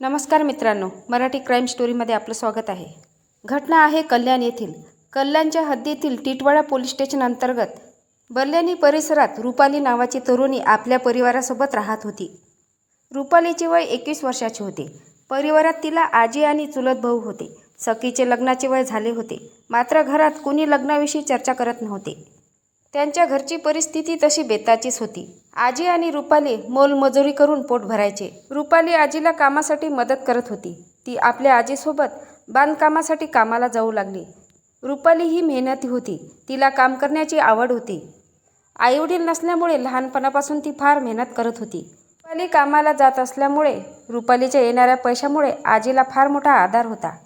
नमस्कार मित्रांनो मराठी क्राईम स्टोरीमध्ये आपलं स्वागत आहे. घटना आहे कल्याण येथील. कल्याणच्या हद्दीतील टिटवाडा पोलीस स्टेशन अंतर्गत बल्ल्यानी परिसरात रुपाली नावाची तरुणी आपल्या परिवारासोबत राहत होती. रुपालीचे वय एकवीस वर्षाचे होते. परिवारात तिला आजी आणि चुलत भाऊ होते. सखीचे लग्नाचे वय झाले होते. मात्र घरात कुणी लग्नाविषयी चर्चा करत नव्हते. त्यांच्या घरची परिस्थिती तशी बेताचीच होती. आजी आणि रुपाली मोलमजुरी करून पोट भरायचे. रुपाली आजीला कामासाठी मदत करत होती. ती आपल्या आजीसोबत बांधकामासाठी कामाला जाऊ लागली. रुपाली ही मेहनती होती. तिला काम करण्याची आवड होती. आईवडील नसल्यामुळे लहानपणापासून ती फार मेहनत करत होती. रुपाली कामाला जात असल्यामुळे रुपालीच्या येणाऱ्या पैशामुळे आजीला फार मोठा आधार होता.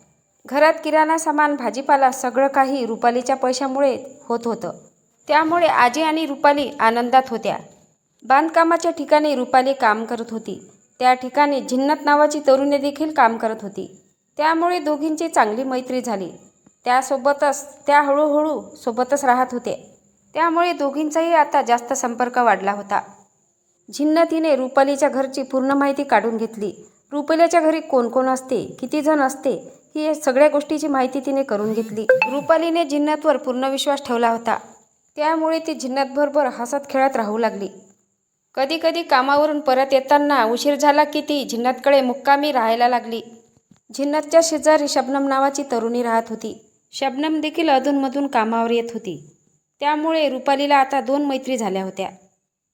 घरात किराणा सामान भाजीपाला सगळं काही रुपालीच्या पैशामुळे होत होतं. त्यामुळे आजी आणि रुपाली आनंदात होत्या. बांधकामाच्या ठिकाणी रुपाली काम करत होती. त्या ठिकाणी झिन्नत नावाची तरुणी देखील काम करत होती. त्यामुळे दोघींची चांगली मैत्री झाली. त्यासोबतच त्या हळूहळू सोबतच राहत होते. त्यामुळे दोघींचाही आता जास्त संपर्क वाढला होता. झिन्नतीने रुपालीच्या घरची पूर्ण माहिती काढून घेतली. रुपालीच्या घरी कोण कोण असते किती जण असते ही सगळ्या गोष्टीची माहिती तिने करून घेतली. रुपालीने जिन्नतवर पूर्ण विश्वास ठेवला होता. त्यामुळे ती झिन्नतबरोबर हसत खेळत राहू लागली. कधी कधी कामावरून परत येताना उशीर झाला की ती झिन्नतकडे मुक्कामी राहायला लागली. झिन्नतच्या शेजारी शबनम नावाची तरुणी राहत होती. शबनम देखील अधूनमधून कामावर येत होती. त्यामुळे रुपालीला आता दोन मैत्री झाल्या होत्या.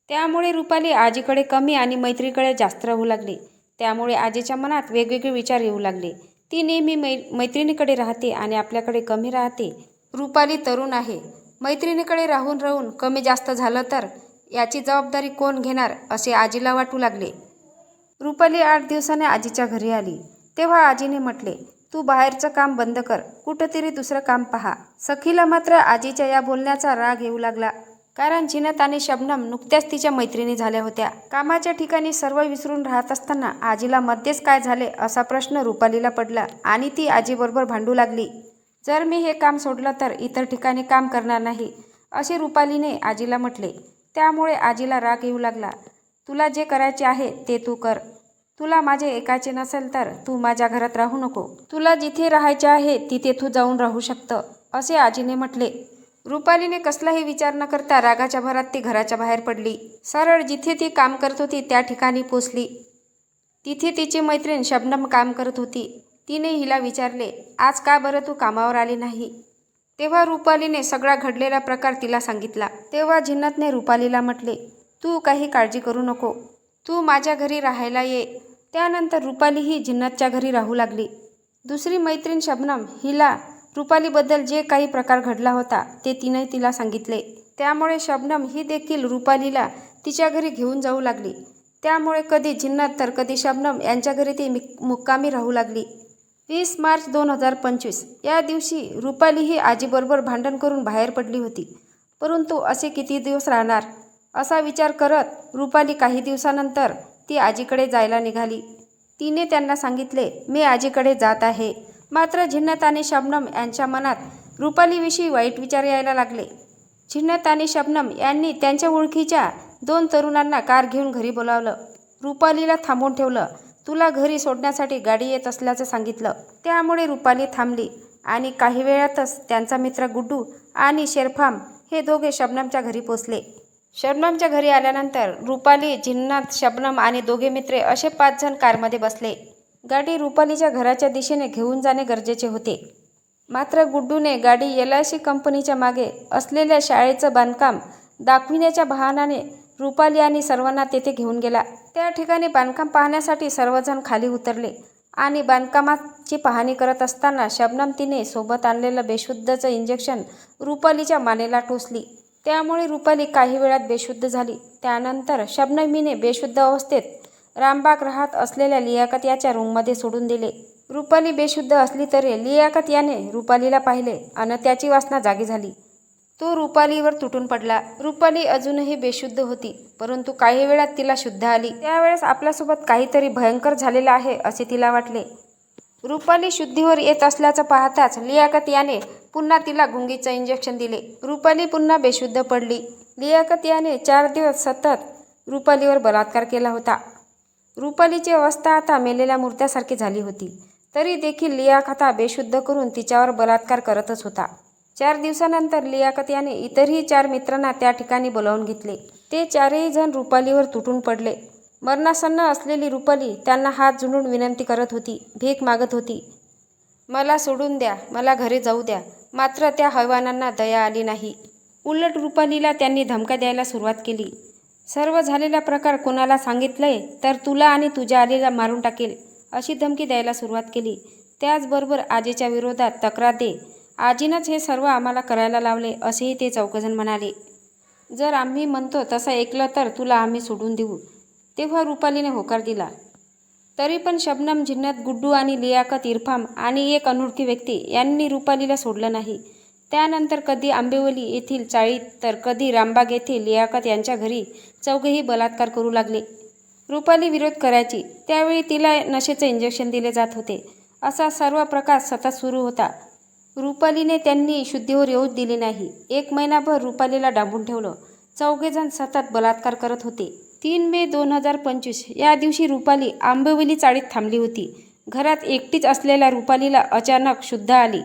त्यामुळे रुपाली आजीकडे कमी आणि मैत्रीकडे जास्त राहू लागली. त्यामुळे आजीच्या मनात वेगवेगळे विचार येऊ लागले. ती नेहमी मै मैत्रिणीकडे राहते आणि आपल्याकडे कमी राहते. रुपाली तरुण आहे. मैत्रिणीकडे राहून राहून कमी जास्त झालं तर याची जबाबदारी कोण घेणार असे आजीला वाटू लागले. रुपाली आठ दिवसाने आजीच्या घरी आली. तेव्हा आजीने म्हटले तू बाहेरचं काम बंद कर. कुठंतरी दुसरं काम पहा. सखीला मात्र आजीच्या या बोलण्याचा राग येऊ लागला कारण जिनत आणि शबनम नुकत्याच तिच्या मैत्रिणी झाल्या होत्या. कामाच्या ठिकाणी सर्व विसरून राहत असताना आजीला मध्येच काय झाले असा प्रश्न रुपालीला पडला आणि ती आजीबरोबर भांडू लागली. जर मी हे काम सोडलं तर इतर ठिकाणी काम करणार नाही असे रुपालीने आजीला म्हटले. त्यामुळे आजीला राग येऊ लागला. तुला जे करायचे आहे ते तू कर. तुला माझे एकाचे नसेल तर तू माझ्या घरात राहू नको. तुला जिथे राहायचे आहे तिथे तू जाऊन राहू शकतं असे आजीने म्हटले. रुपालीने कसलाही विचार न करता रागाच्या भरात ती घराच्या बाहेर पडली. सरळ जिथे ती काम करत होती त्या ठिकाणी पोचली. तिथे तिची मैत्रीण शबनम काम करत होती. तिने हिला विचारले आज का बरं तू कामावर आली नाही? तेव्हा रुपालीने सगळा घडलेला प्रकार तिला सांगितला. तेव्हा जिन्नतने रुपालीला म्हटले तू काही काळजी करू नको. तू माझ्या घरी राहायला ये. त्यानंतर रुपाली ही जिन्नतच्या घरी राहू लागली. दुसरी मैत्रीण शबनम हिला रुपालीबद्दल जे काही प्रकार घडला होता ते तिने तिला सांगितले. त्यामुळे शबनम ही देखील रुपालीला तिच्या घरी घेऊन जाऊ लागली. त्यामुळे कधी जिन्नत तर कधी शबनम यांच्या घरी ती मुक्कामी राहू लागली. वीस मार्च दोन हजार पंचवीस. या दिवशी रुपाली ही आजीबरोबर भांडण करून बाहेर पडली होती. परंतु असे किती दिवस राहणार? असा विचार करत रुपाली काही दिवसानंतर ती आजीकडे जायला निघाली. तिने त्यांना सांगितले मी आजीकडे जात आहे. मात्र झिन्नत आणि शबनम यांच्या मनात रुपालीविषयी वाईट विचार यायला लागले. झिन्नत आणि शबनम यांनी त्यांच्या ओळखीच्या दोन तरुणांना कार घेऊन घरी बोलावलं. रुपालीला थांबवून ठेवलं. तुला घरी सोडण्यासाठी गाडी येत असल्याचं सांगितलं. त्यामुळे रुपाली थांबली. आणि काही वेळातच त्यांचा मित्र गुड्डू आणि शेरफाम हे दोघे शबनमच्या घरी पोचले. शबनमच्या घरी आल्यानंतर रुपाली जिन्नात शबनम आणि दोघे मित्रे असे पाच जण कारमध्ये बसले. गाडी रुपालीच्या घराच्या दिशेने घेऊन जाणे गरजेचे होते. मात्र गुड्डूने गाडी एल आय सी कंपनीच्या मागे असलेल्या शाळेचं बांधकाम दाखविण्याच्या बहाणाने रुपाली आणि सर्वांना तेथे घेऊन गेला. त्या ठिकाणी बांधकाम पाहण्यासाठी सर्वजण खाली उतरले आणि बांधकामाची पाहणी करत असताना शबनम तिने सोबत आणलेलं बेशुद्धचं इंजेक्शन रुपालीच्या मानेला टोचली. त्यामुळे रुपाली काही वेळात बेशुद्ध झाली. त्यानंतर शबनमीने बेशुद्ध अवस्थेत रामबाग राहत असलेल्या लियाकत याच्या रूममध्ये सोडून दिले. रुपाली बेशुद्ध असली तरी लियाकत याने रुपालीला पाहिले आणि त्याची वासना जागी झाली. तो रुपालीवर तुटून पडला. रुपाली अजूनही बेशुद्ध होती परंतु काही वेळात तिला शुद्ध आली. त्यावेळेस आपल्यासोबत काहीतरी भयंकर झालेलं आहे असे तिला वाटले. रुपाली शुद्धीवर येत असल्याचं पाहताच लियाकत याने पुन्हा तिला गुंगीचं इंजेक्शन दिले. रुपाली पुन्हा बेशुद्ध पडली. लियाकत याने चार दिवस सतत रुपालीवर बलात्कार केला होता. रुपालीची अवस्था आता मेलेल्या मूर्त्यासारखी झाली होती. तरी देखील लियाकत बेशुद्ध करून तिच्यावर बलात्कार करतच होता. चार दिवसानंतर लियाकत याने इतरही चार मित्रांना त्या ठिकाणी बोलावून घेतले. ते चारही जण रुपालीवर तुटून पडले. मरणासन्न असलेली रुपाली त्यांना हात जुणून विनंती करत होती भीक मागत होती. मला सोडून द्या मला घरी जाऊ द्या. मात्र त्या हैवानांना दया आली नाही. उलट रुपालीला त्यांनी धमका द्यायला सुरुवात केली. सर्व झालेला प्रकार कोणाला सांगितलंय तर तुला आणि तुझ्या आलीला मारून टाकेल अशी धमकी द्यायला सुरुवात केली. त्याचबरोबर आजीच्या विरोधात तक्रार दे आजीनंच हे सर्व आम्हाला करायला लावले असेही ते चौकजण म्हणाले. जर आम्ही म्हणतो तसं ऐकलं तर तुला आम्ही सोडून देऊ. तेव्हा रुपालीने होकार दिला. तरी पण शबनम जिन्नत गुड्डू आणि लियाकत इरफाम आणि एक अनोळखी व्यक्ती यांनी रुपालीला सोडलं नाही. त्यानंतर कधी आंबेवली येथील चाळीत तर कधी रामबाग येथील लियाकत यांच्या घरी चौघेही बलात्कार करू लागले. रुपाली विरोध करायची. त्यावेळी तिला नशेचं इंजेक्शन दिले जात होते. असा सर्व प्रकार सतत सुरू होता. रुपालीने त्यांनी शुद्धीवर येऊच दिले नाही. एक महिनाभर रुपालीला डांबून ठेवलं. चौघेजण सतत बलात्कार करत होते. तीन मे दोन हजार पंचवीस या दिवशी रुपाली आंबेवली चाळीत थांबली होती. घरात एकटीच असलेल्या रुपालीला अचानक शुद्ध आली.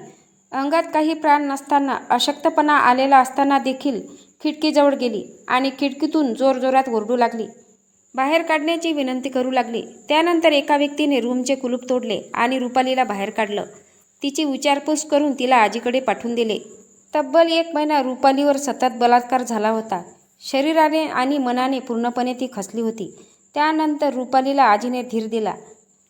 अंगात काही प्राण नसताना अशक्तपणा आलेला असताना देखील खिडकीजवळ गेली आणि खिडकीतून जोरजोरात ओरडू लागली. बाहेर काढण्याची विनंती करू लागली. त्यानंतर एका व्यक्तीने रूमचे कुलूप तोडले आणि रुपालीला बाहेर काढलं. तिची विचारपूस करून तिला आजीकडे पाठवून दिले. तब्बल एक महिना रुपालीवर सतत बलात्कार झाला होता. शरीराने आणि मनाने पूर्णपणे ती खसली होती. त्यानंतर रुपालीला आजीने धीर दिला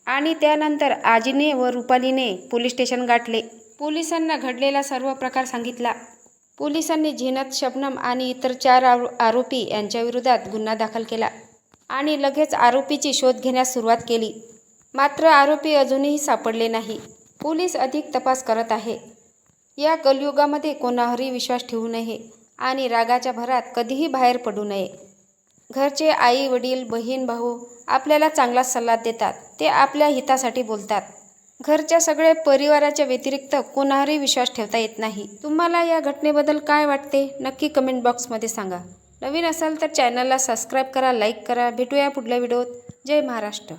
आणि त्यानंतर आजीने व रुपालीने पोलीस स्टेशन गाठले. पोलिसांना घडलेला सर्व प्रकार सांगितला. पोलिसांनी झिनत शबनम आणि इतर चार आरो आरोपी यांच्याविरोधात गुन्हा दाखल केला आणि लगेच आरोपीची शोध घेण्यास सुरुवात केली. मात्र आरोपी अजूनही सापडले नाही. पोलीस अधिक तपास करत आहे. या कलयुगामध्ये कोणावरही विश्वास ठेवू नये आणि रागाच्या भरात कधीही बाहेर पडू नये. घरचे आई वडील बहीण भाऊ आपल्याला चांगला सल्ला देतात. ते आपल्या हितासाठी बोलतात. घरच्या सगळ्या परिवाराच्या व्यतिरिक्त कोणावरही विश्वास ठेवता येत नाही. तुम्हाला या घटनेबद्दल काय वाटते? नक्की कमेंट बॉक्समध्ये सांगा. नवीन असाल तर चॅनलला सबस्क्राईब करा लाईक करा. भेटूया पुढल्या व्हिडिओत. जय महाराष्ट्र.